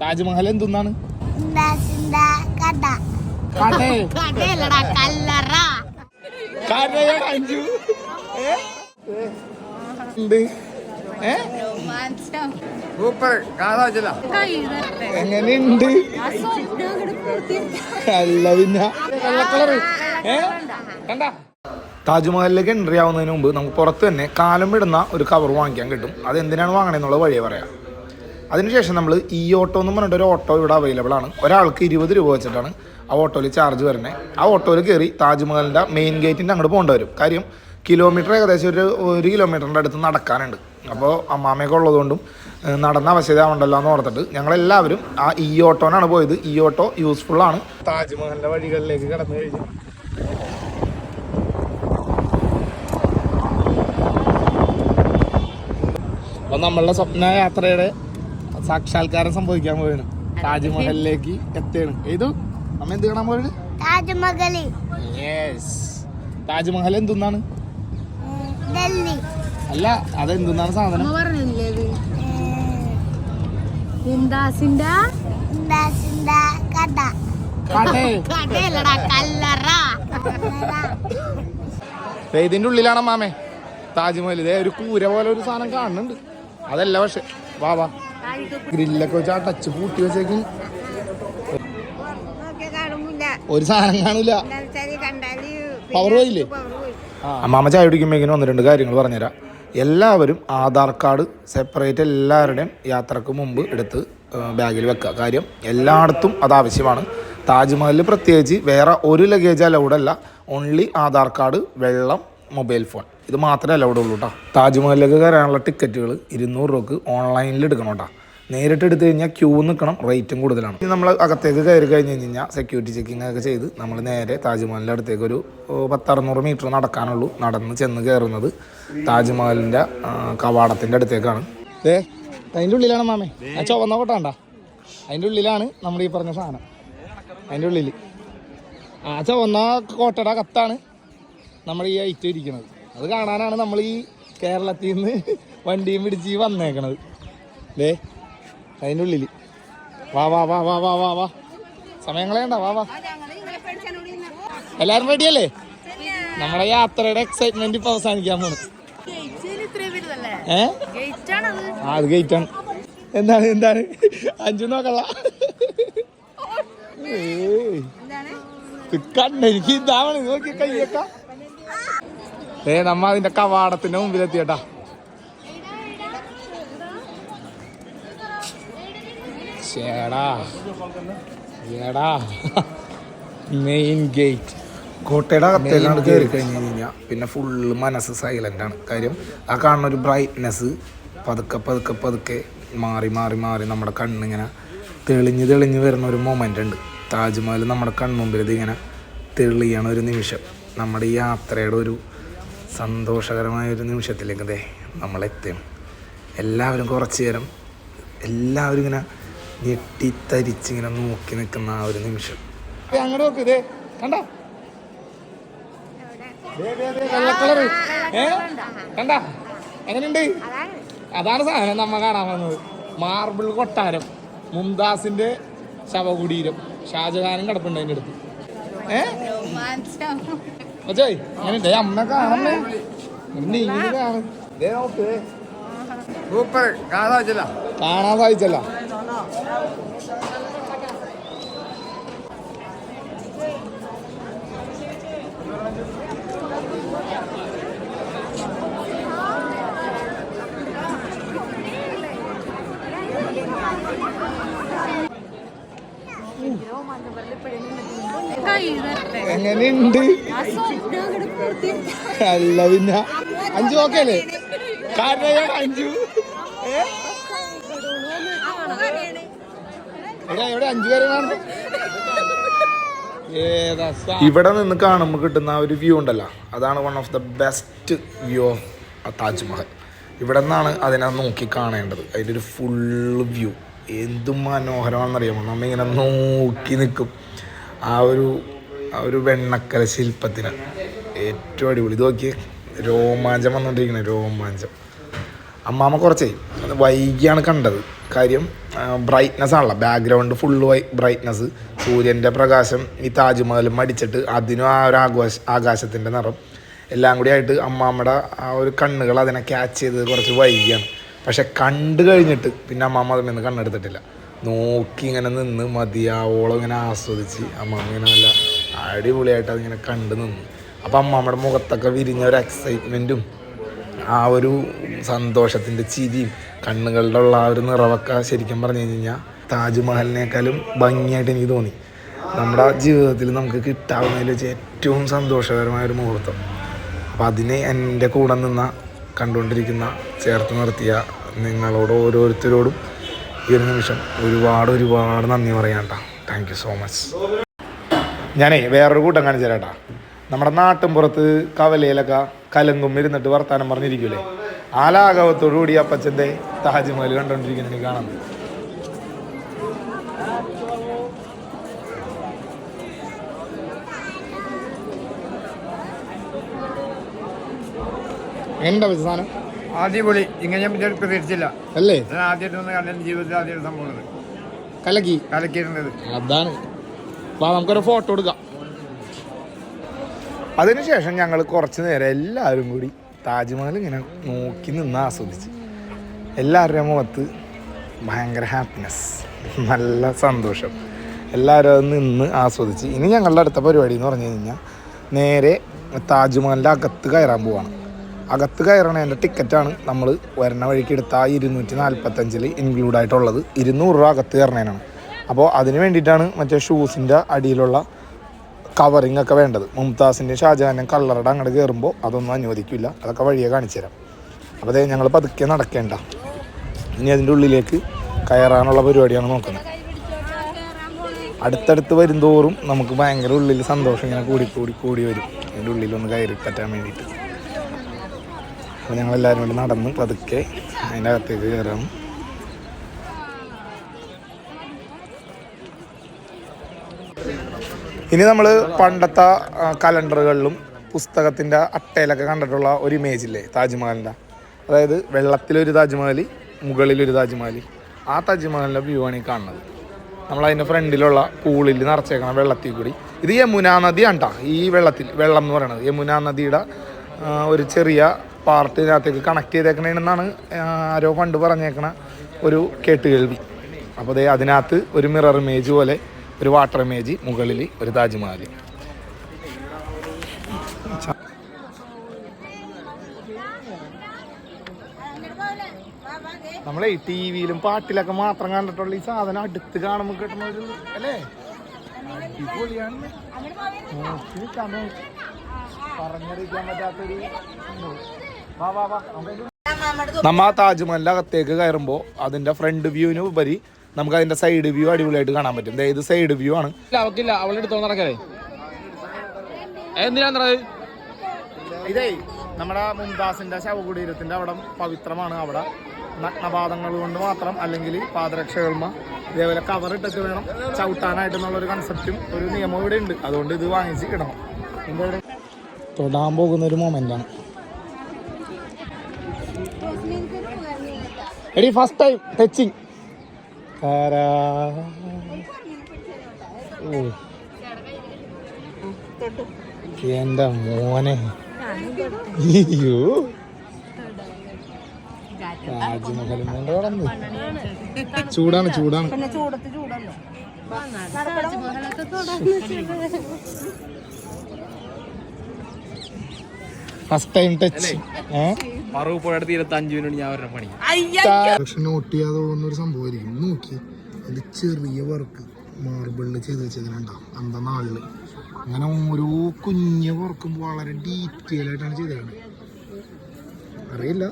താജ്മഹൽ എന്തുന്നാണ്? അഞ്ചു? ഉണ്ട്. സൂപ്പർ. എങ്ങനെയുണ്ട്. അല്ല പിന്നെ. ഏ? കണ്ട. താജ്മഹലിലേക്ക് എൻട്രി ആവുന്നതിന് മുമ്പ് നമുക്ക് പുറത്ത് തന്നെ കാലം വിടുന്ന ഒരു കവർ വാങ്ങിക്കാൻ കിട്ടും. അത് എന്തിനാണ് വാങ്ങണെന്നുള്ള വഴിയെ പറയാം. അതിനുശേഷം നമ്മൾ ഈ ഓട്ടോ എന്ന് പറഞ്ഞിട്ട് ഒരു ഓട്ടോ ഇവിടെ അവൈലബിൾ ആണ്. ഒരാൾക്ക് ഇരുപത് രൂപ വെച്ചിട്ടാണ് ആ ഓട്ടോയിൽ ചാർജ് വരുന്നത് ആ ഓട്ടോയിൽ കയറി താജ്മഹലിന്റെ മെയിൻ ഗേറ്റിന്റെ അങ്ങോട്ട് പോകേണ്ടി വരും. കാര്യം കിലോമീറ്റർ ഏകദേശം ഒരു ഒരു കിലോമീറ്ററിന്റെ അടുത്ത് നടക്കാനുണ്ട്. അപ്പോൾ അമ്മാമയൊക്കെ ഉള്ളതുകൊണ്ടും നടന്ന അവശത ഉണ്ടല്ലോ എന്ന് ഓർത്തിട്ട് ഞങ്ങളെല്ലാവരും ആ ഈ ഓട്ടോനാണ് പോയത്. ഈ ഓട്ടോ യൂസ്ഫുൾ ആണ്. താജ്മഹലിന്റെ വഴികളിലേക്ക് കടന്നു കഴിഞ്ഞു. അപ്പം നമ്മളുടെ സ്വപ്ന യാത്രയുടെ സാക്ഷാത്കാരം സംഭവിക്കാൻ പോവാണ് താജ്മഹലിലേക്ക് എത്തുകയാണ്. ഏതു? അമ്മ എന്ത് കാണാൻ പോയത്? താജ്മഹൽ യെസ് താജ്മഹൽ എന്തുന്നാണ്? ഡൽഹി. അല്ല അത് എന്തെന്നാണ് സാധനം? മുംതാസിന്റെ കടേ കല്ലറ. ഇതിന്റെ ഉള്ളിലാണ് മാമേ താജ്മഹൽ. ഇതേ ഒരു കൂര പോലെ ഒരു സാധനം കാണുന്നുണ്ട്. അതല്ല പക്ഷെ. വാ വാ. ഗ്രില്ലൊക്കെ വെച്ച് ടച്ച് പൂട്ടി വെച്ചേക്കും. ഒരു സാധനം കാണൂല പവർ പോയില്ലേ? അമ്മാമ്മ ചായ കുടിക്കുമ്പോഴേക്കും ഒന്ന് രണ്ട് കാര്യങ്ങൾ പറഞ്ഞുതരാം. എല്ലാവരും ആധാർ കാർഡ് സെപ്പറേറ്റ് എല്ലാവരുടെയും യാത്രയ്ക്ക് മുമ്പ് എടുത്ത് ബാഗിൽ വെക്കുക. കാര്യം എല്ലായിടത്തും അത് ആവശ്യമാണ്. താജ്മഹലിൽ പ്രത്യേകിച്ച് വേറെ ഒരു ലഗേജ് അലൗഡല്ല ഓൺലി ആധാർ കാർഡ് വെള്ളം മൊബൈൽ ഫോൺ. ഇത് മാത്രമേ അലൗഡ് ഉള്ളൂ കേട്ടോ താജ്മഹലിലേക്ക് കയറാനുള്ള ടിക്കറ്റുകൾ ഇരുന്നൂറ് രൂപക്ക് ഓൺലൈനിൽ എടുക്കണം കേട്ടോ നേരിട്ട് എടുത്തു കഴിഞ്ഞാൽ ക്യൂ നിൽക്കണം റേറ്റും കൂടുതലാണ്. ഇനി നമ്മൾ അകത്തേക്ക് കയറി കഴിഞ്ഞ് കഴിഞ്ഞാൽ സെക്യൂരിറ്റി ചെക്കിംഗ് ഒക്കെ ചെയ്ത് നമ്മൾ നേരെ താജ്മഹലിന്റെ അടുത്തേക്ക് ഒരു പത്തറുന്നൂറ് മീറ്റർ നടക്കാനുള്ളൂ. നടന്ന് ചെന്ന് കയറുന്നത് താജ്മഹലിന്റെ കവാടത്തിന്റെ അടുത്തേക്കാണ്. ഏ അതിന്റെ ഉള്ളിലാണ് മാമേ. ആ ചുവന്ന കോട്ടാണ്ട അതിന്റെ ഉള്ളിലാണ് നമ്മുടെ ഈ പറഞ്ഞ സാധനം. അതിന്റെ ഉള്ളിൽ ആ ചുവന്ന കോട്ടയുടെ അകത്താണ് നമ്മൾ ഈ ഐറ്റം ഇരിക്കുന്നത് അത് കാണാനാണ് നമ്മൾ ഈ കേരളത്തിൽ നിന്ന് വണ്ടിയും പിടിച്ച് വന്നേക്കണത്. ദേ അതിന്റെ ഉള്ളിൽ വാ വാ വാ വാ വാ വാ വാ. സമയങ്ങളെ കളയണ്ട വാ വാ. എല്ലാവരും റെഡിയല്ലേ നമ്മുടെ യാത്രയുടെ എക്സൈറ്റ്മെന്റ് ഇപ്പൊ അവസാനിക്കാൻ പോണ്. ആ അത് ഗേറ്റ് ആണ്. എന്താണ് എന്താണ്? അഞ്ചു നോക്കല്ല കണ്ണെനിക്ക് ഇതാവണ്. നോക്കി കയ്യൊക്കെ. ഏ നമ്മ അതിന്റെ കവാടത്തിന്റെ മുമ്പിലെത്തിയട്ടാ. ചേടാ ഏടാ മെയിൻ ഗേറ്റ് കോട്ടയുടെ അകത്തേക്കാണ് കയറി കഴിഞ്ഞ് കഴിഞ്ഞാൽ പിന്നെ ഫുള്ള് മനസ്സ് സൈലന്റ് ആണ്. കാര്യം ആ കാണുന്ന ഒരു ബ്രൈറ്റ്നെസ് പതുക്കെ പതുക്കെ പതുക്കെ മാറി മാറി മാറി നമ്മുടെ കണ്ണിങ്ങനെ തെളിഞ്ഞ് തെളിഞ്ഞ് വരുന്ന ഒരു മൊമെന്റ് ഉണ്ട്. താജ്മഹൽ നമ്മുടെ കൺമുമ്പിൽ ഇങ്ങനെ തെളിയണ ഒരു നിമിഷം. നമ്മുടെ ഈ യാത്രയുടെ ഒരു സന്തോഷകരമായ ഒരു നിമിഷത്തിലേക്ക് അതെ നമ്മളെത്തും. എല്ലാവരും കുറച്ച് നേരം എല്ലാവരും ഇങ്ങനെ ഞെട്ടിത്തരിച്ചിങ്ങനെ നോക്കി നിൽക്കുന്ന ആ ഒരു നിമിഷം. അങ്ങോട്ട് നോക്ക് ഇതേ കണ്ട? വെള്ള കളറ്. ഏ? കണ്ട? എങ്ങനെയുണ്ട്? അതാണ് സാധനം നമ്മ കാണാൻ വന്നത്. മാർബിൾ കൊട്ടാരം മുംതാസിന്റെ ശവകുടീരം ഷാജഹാനും കിടപ്പുണ്ട് അതിന്റെ അടുത്ത്. ഏ? അച്ഛായി എങ്ങനെയുണ്ട് അമ്മ കാണണേ. നീങ്ങി കാണും ദേ ദേ. സൂപ്പർ. കാണാൻ സാധിച്ചല്ല കൈ തരട്ടെ എങ്ങനെയുണ്ട്. അല്ല പിന്നെ. അഞ്ചു ഓക്കെ അല്ലേ കാരണം അഞ്ചു? എവിടെ എവിടെ അഞ്ചു പേരെ കാണുന്നു? ഇവിടെ നിന്ന് കാണുമ്പോൾ കിട്ടുന്ന ഒരു വ്യൂ ഉണ്ടല്ലോ. അതാണ് one of the best view of Taj Mahal. ഇവിടെ നിന്നാണ് അതിനെ നോക്കി കാണേണ്ടത്. അതിന്റെ ഒരു ഫുൾ വ്യൂ എന്ത് മനോഹരമാണെന്നറിയാമോ? നമ്മ ഇങ്ങനെ നോക്കി നിൽക്കും. ആ ഒരു ആ ഒരു വെണ്ണക്കല ശില്പത്തിന് ഏറ്റവും അടിപൊളി. ഇത് നോക്കിയേ രോമാഞ്ചം വന്നുകൊണ്ടിരിക്കണേ രോമാഞ്ചം. അമ്മാമ്മ കുറച്ചേ വൈകിയാണ് കണ്ടത്. കാര്യം ബ്രൈറ്റ്നസ് ആണല്ലോ. ബാക്ക്ഗ്രൗണ്ട് ഫുള്ള് വൈ ബ്രൈറ്റ്നസ് സൂര്യന്റെ പ്രകാശം ഈ താജ്മഹലും അടിച്ചിട്ട് അതിനും ആ ഒരു ആഘോഷ ആകാശത്തിന്റെ നിറം. എല്ലാം കൂടി ആയിട്ട് അമ്മാമ്മയുടെ ആ ഒരു കണ്ണുകൾ അതിനെ ക്യാച്ച് ചെയ്തത് കുറച്ച് വൈകിയാണ്. പക്ഷെ കണ്ടു കഴിഞ്ഞിട്ട് പിന്നെ അമ്മ അതിൽ നിന്ന് കണ്ണെടുത്തിട്ടില്ല. നോക്കി ഇങ്ങനെ നിന്ന് മതിയാവോളം ഇങ്ങനെ ആസ്വദിച്ച് അമ്മ ഇങ്ങനെ നല്ല അടിപൊളിയായിട്ട് അതിങ്ങനെ കണ്ടു നിന്നു. അപ്പം അമ്മമ്മയുടെ മുഖത്തൊക്കെ വിരിഞ്ഞ ഒരു എക്സൈറ്റ്മെന്റും ആ ഒരു സന്തോഷത്തിന്റെ ചിരിയും കണ്ണുകളുടെ ഉള്ള ആ ഒരു നിറവൊക്കെ ശരിക്കും പറഞ്ഞു കഴിഞ്ഞാൽ താജ്മഹലിനേക്കാളും ഭംഗിയായിട്ട് എനിക്ക് തോന്നി. നമ്മുടെ ജീവിതത്തിൽ നമുക്ക് കിട്ടാവുന്നതിൽ വെച്ച് ഏറ്റവും സന്തോഷകരമായ ഒരു മുഹൂർത്തം. അപ്പം അതിന് എന്റെ കൂടെ നിന്ന കണ്ടുകൊണ്ടിരിക്കുന്ന ചേർത്ത് നിർത്തിയ നിങ്ങളോട് ഓരോരുത്തരോടും ഈ ഒരു നിമിഷം ഒരുപാട് ഒരുപാട് നന്ദി പറയാം കേട്ടോ താങ്ക് യു സോ മച്ച് ഞാനേ വേറൊരു കൂട്ടം കാണിച്ചു തരാട്ടാ നമ്മുടെ നാട്ടിൻ പുറത്ത് കവലയിലൊക്കെ കലങ്കും ഇരുന്നിട്ട് വർത്താനം പറഞ്ഞിരിക്കൂലേ? ആ അപ്പച്ചന്റെ താജ്മഹൽ കണ്ടുകൊണ്ടിരിക്കുന്ന കാണുന്നത്. എന്താ സാധനം? അടിപൊളി. ഇങ്ങനെ ഞാൻ പ്രതീക്ഷിച്ചില്ല. അല്ലേ? ഞാൻ ആദ്യമായിട്ട് ഒന്ന് കണ്ട ജീവിതത്തിൽ ആദ്യമായിട്ട് സംഭവം കലക്കി? കലക്കിയിരുന്നത്. അതാണ്. വാ നമുക്കൊരു ഫോട്ടോ എടുക്കാം. അതിനുശേഷം ഞങ്ങൾ കുറച്ച് നേരം എല്ലാവരും കൂടി താജ്മഹൽ ഇങ്ങനെ നോക്കി നിന്ന് ആസ്വദിച്ച്. എല്ലാവരുടെയും മുഖത്ത് ഭയങ്കര ഹാപ്പിനെസ് നല്ല സന്തോഷം. എല്ലാവരും അത് നിന്ന് ആസ്വദിച്ച്. ഇനി ഞങ്ങളുടെ അടുത്ത പരിപാടി എന്ന് പറഞ്ഞു കഴിഞ്ഞാൽ നേരെ താജ്മഹലിന്റെ അകത്ത് കയറാൻ പോവാണ്. അകത്ത് കയറണതിന്റെ ടിക്കറ്റാണ് നമ്മൾ വരണ വഴിക്ക് എടുത്ത ആ ഇരുന്നൂറ്റി നാൽപ്പത്തഞ്ചിൽ ഇൻക്ലൂഡ് ആയിട്ടുള്ളത് ഇരുന്നൂറ് രൂപ അകത്ത് കയറണേനാണ്. അപ്പോൾ അതിന് വേണ്ടിയിട്ടാണ് മറ്റേ ഷൂസിന്റെ അടിയിലുള്ള കവറിങ് ഒക്കെ വേണ്ടത്. മുംതാസിന്റെ ഷാജഹാനും കള്ളറുടെ അങ്ങോട്ട് കയറുമ്പോൾ അതൊന്നും അനുവദിക്കില്ല അതൊക്കെ വഴിയെ കാണിച്ചു തരാം. അപ്പോൾ അതേ ഞങ്ങൾ പതുക്കെ നടക്കേണ്ട. ഇനി അതിന്റെ ഉള്ളിലേക്ക് കയറാനുള്ള പരിപാടിയാണ് നോക്കുന്നത്. അടുത്തടുത്ത് വരുന്തോറും നമുക്ക് ഭയങ്കര ഉള്ളിൽ സന്തോഷം ഇങ്ങനെ കൂടി കൂടി കൂടി വരും. അതിന്റെ ഉള്ളിലൊന്ന് കയറി പറ്റാൻ വേണ്ടിയിട്ട്. അപ്പോൾ ഞങ്ങളെല്ലാവരും കൂടി നടന്ന് പതുക്കെ അതിന്റെ അകത്തേക്ക് കയറാം ഇനി നമ്മൾ പണ്ടത്തെ കലണ്ടറുകളിലും പുസ്തകത്തിന്റെ അട്ടയിലൊക്കെ കണ്ടിട്ടുള്ള ഒരു ഇമേജ് ഇല്ലേ താജ്മഹലിന്റെ അതായത് വെള്ളത്തിലൊരു താജ്മഹൽ മുകളിലൊരു താജ്മഹലി. ആ താജ്മഹലിന്റെ വ്യൂ ആണ് ഈ കാണുന്നത്. നമ്മൾ അതിന്റെ ഫ്രണ്ടിലുള്ള പൂളിൽ നിറച്ചേക്കണം വെള്ളത്തിൽ കൂടി. ഇത് യമുന നദിയാണ് കേട്ടോ ഈ വെള്ളത്തിൽ വെള്ളം എന്ന് പറയുന്നത് യമുന നദിയുടെ ഒരു ചെറിയ പാർട്ട് ഇതിനകത്തേക്ക് കണക്ട് ചെയ്തേക്കണേന്നാണ് ആരോ പണ്ട് പറഞ്ഞേക്കണ ഒരു കേട്ട് കേട്ടുകേൾവി. അപ്പോൾ അതേ അതിനകത്ത് ഒരു മിറർ ഇമേജ് പോലെ ഒരു വാട്ടർ ഇമേജ് മുകളിൽ ഒരു താജ്മഹൽ നമ്മളെ ടി വിയിലും പാട്ടിലൊക്കെ മാത്രം കണ്ടിട്ടുള്ള ഈ സാധനം അടുത്ത് കാണുമ്പോൾ കിട്ടുന്ന ഒരു അല്ലേ? അടിപൊളിയാണ്. പറഞ്ഞറിയിക്കാൻ പറ്റാത്തൊരു നമ്മ ആ താജ്മഹലിന്റെ അകത്തേക്ക് കയറുമ്പോൾ അതിന്റെ ഫ്രണ്ട് വ്യൂവിന് ഉപരി നമുക്ക് അതിന്റെ സൈഡ് വ്യൂ അടിപൊളിയായിട്ട് കാണാൻ പറ്റും. ഇത് സൈഡ് വ്യൂ ആണ്. അവക്കില്ല. അവളുടെ അടുത്ത് നടക്കേ എന്തിനാ ഇതേ നമ്മുടെ മുംതാസിന്റെ ശവകുടീരത്തിന്റെ അവിടെ പവിത്രമാണ്. അവിടെ നഗ്നപാദങ്ങൾ കൊണ്ട് മാത്രം അല്ലെങ്കിൽ പാദരക്ഷകൾമ ഇതേപോലെ കവർ ഇട്ടിട്ട് വേണം. ചവിട്ടാനായിട്ട് ഒരു കൺസെപ്റ്റും ഒരു നിയമം ഇവിടെ ഉണ്ട് അതുകൊണ്ട് ഇത് വാങ്ങിച്ച് കിടണം തൊടാൻ പോകുന്ന ഒരു മൊമെന്റ് ആണ് എടി ഫസ്റ്റ് ടൈം ടച്ചിങ് എന്റെ മോനെ. അയ്യോ. കടന്ന് ചൂടാണ് ചൂടാണ്. ഫസ്റ്റ് ടൈം ടച്ച് ഏഹ് പറവ് പുഴയുടെ തീരത്ത് അഞ്ചു മിനിറ്റ് ഞാൻ വരണ പണി ചെയ്യാതെ പോകുന്ന ഒരു സംഭവമായിരിക്കും നോക്കി അത് ചെറിയ വർക്ക് മാർബിളിൽ ചെയ്ത് വെച്ചതിനുണ്ടാവും അന്ത നാളിൽ? അങ്ങനെ ഓരോ കുഞ്ഞ് വർക്കും വളരെ ഡീറ്റെയിൽ ആയിട്ടാണ് ചെയ്തേക്കുന്നത് അറിയില്ല.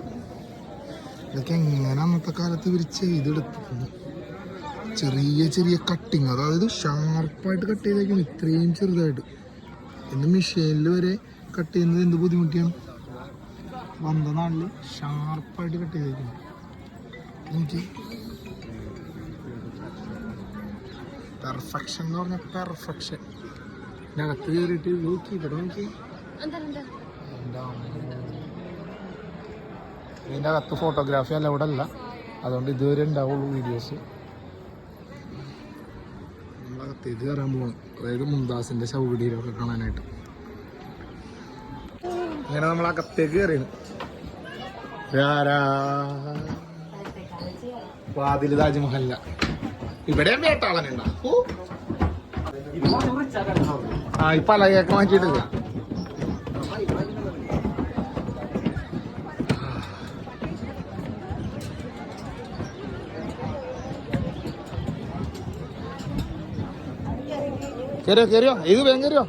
ഇതൊക്കെ എങ്ങനെ അന്നത്തെ കാലത്ത് ഇവർ ചെയ്തെടുത്തിരുന്നു ചെറിയ ചെറിയ കട്ടിങ് അതായത് ഷാർപ്പായിട്ട് കട്ട് ചെയ്തേക്കണം. ഇത്രയും ചെറുതായിട്ട്. എന്ന് മെഷീനിൽ വരെ കട്ട് ചെയ്യുന്നത് എന്ത് ബുദ്ധിമുട്ടിയാണ്? വന്ന നാളിൽ ഷാർപ്പായിട്ട് കട്ട് ചെയ്തേക്കുന്നു. നോക്കി പെർഫെക്ഷൻ എന്ന് പറഞ്ഞ പെർഫെക്ഷൻ അകത്ത് കയറിയിട്ട് നോക്കി ഇവിടെ നോക്കി. ഇതിന്റെ അകത്ത് ഫോട്ടോഗ്രാഫി അല്ല ഇവിടെ അല്ല. അതുകൊണ്ട് ഇതുവരെ ഉണ്ടാവുള്ളൂ വീഡിയോസ് നമ്മളകത്ത് ഇത് കയറാൻ പോകണം അതായത് മുംതാസിന്റെ ശവകുടീരമൊക്കെ കാണാനായിട്ട്. അങ്ങനെ നമ്മൾ അകത്തേക്ക് കയറിയാണ് വാതിൽ താജ്മഹല്ല ഇവിടെയും വേട്ടാളനുണ്ടാ ആ ഇപ്പൊ അലകൊക്കെ മാറ്റിയിട്ടില്ല? കേറിയോ കേറിയോ? ഇത് വേഗം കേറിയോ?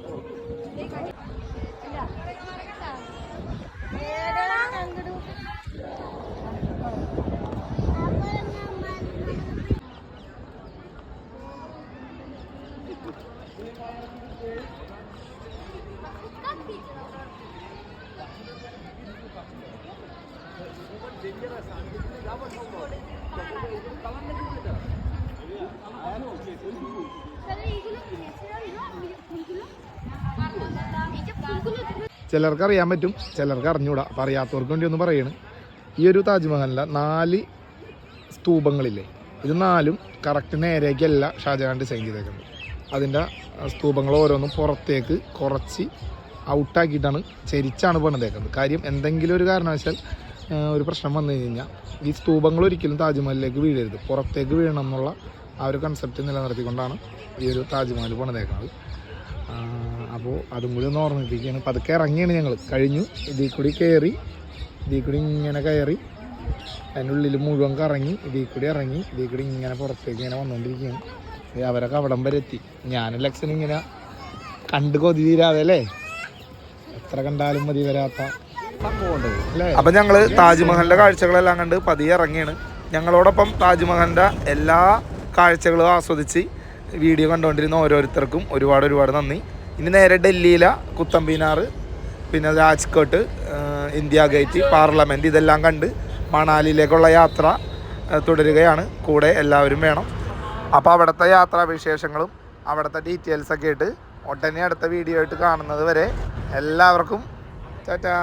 ചിലർക്ക് അറിയാൻ പറ്റും ചിലർക്ക് അറിഞ്ഞൂടാ അപ്പൊ അറിയാത്തവർക്ക് വേണ്ടി ഒന്ന് പറയണ്. ഈ ഒരു താജ്മഹലിലെ നാല് സ്തൂപങ്ങളില്ലേ? ഇത് നാലും കറക്റ്റ് നേരേക്കല്ല ഷാജഹാൻ ഡിസൈൻ ചെയ്തേക്കുന്നത്. അതിന്റെ സ്തൂപങ്ങൾ ഓരോന്നും പുറത്തേക്ക് കുറച്ച് ഔട്ടാക്കിയിട്ടാണ് ചരിച്ചാണ് പണിതേക്കുന്നത്. കാര്യം എന്തെങ്കിലും ഒരു കാരണവശാൽ ഒരു പ്രശ്നം വന്നു കഴിഞ്ഞാൽ ഈ സ്തൂപങ്ങൾ ഒരിക്കലും താജ്മഹലിലേക്ക് വീഴരുത്. പുറത്തേക്ക് വീഴണം എന്നുള്ള ആ ഒരു കൺസെപ്റ്റ് നിലനിർത്തിക്കൊണ്ടാണ് ഈ ഒരു താജ്മഹൽ പണിതേക്കുന്നത്. അപ്പോൾ അതും കൂടി ഒന്ന് ഓർമ്മിപ്പിക്കുകയാണ്. പതുക്കെ ഇറങ്ങിയാണ് ഞങ്ങൾ കഴിഞ്ഞു. ഇതിൽ കൂടി കയറി ഇതിൽ കൂടി ഇങ്ങനെ കയറി അതിന്റെ ഉള്ളിൽ മുഴുവൻ കറങ്ങി ഇതിൽ കൂടി ഇറങ്ങി ഇതിൽ കൂടി ഇങ്ങനെ പുറത്തേക്ക് ഇങ്ങനെ വന്നുകൊണ്ടിരിക്കുകയാണ് അവരൊക്കെ അവിടം വരെ എത്തി. ഞാനും ലക്ഷൻ ഇങ്ങനെ കണ്ട് കൊതി തീരാതെ അല്ലേ? എത്ര കണ്ടാലും മതി വരാത്ത അപ്പൊ ഞങ്ങൾ താജ്മഹലിന്റെ കാഴ്ചകളെല്ലാം കണ്ട് പതിയെ ഇറങ്ങിയാണ്. ഞങ്ങളോടൊപ്പം താജ്മഹലിന്റെ എല്ലാ കാഴ്ചകളും ആസ്വദിച്ച് വീഡിയോ കണ്ടുകൊണ്ടിരുന്ന ഓരോരുത്തർക്കും ഒരുപാട് ഒരുപാട് നന്ദി. ഇനി നേരെ ഡൽഹിയിലെ കുത്തമ്പീനാർ പിന്നെ രാജ്കോട്ട് ഇന്ത്യ ഗേറ്റ് പാർലമെന്റ് ഇതെല്ലാം കണ്ട് മണാലിയിലേക്കുള്ള യാത്ര തുടരുകയാണ്. കൂടെ എല്ലാവരും വേണം. അപ്പോൾ അവിടുത്തെ യാത്രാവിശേഷങ്ങളും അവിടുത്തെ ഡീറ്റെയിൽസൊക്കെ ആയിട്ട് ഒട്ടനെ അടുത്ത വീഡിയോ ആയിട്ട് കാണുന്നത് വരെ എല്ലാവർക്കും ടാറ്റാ.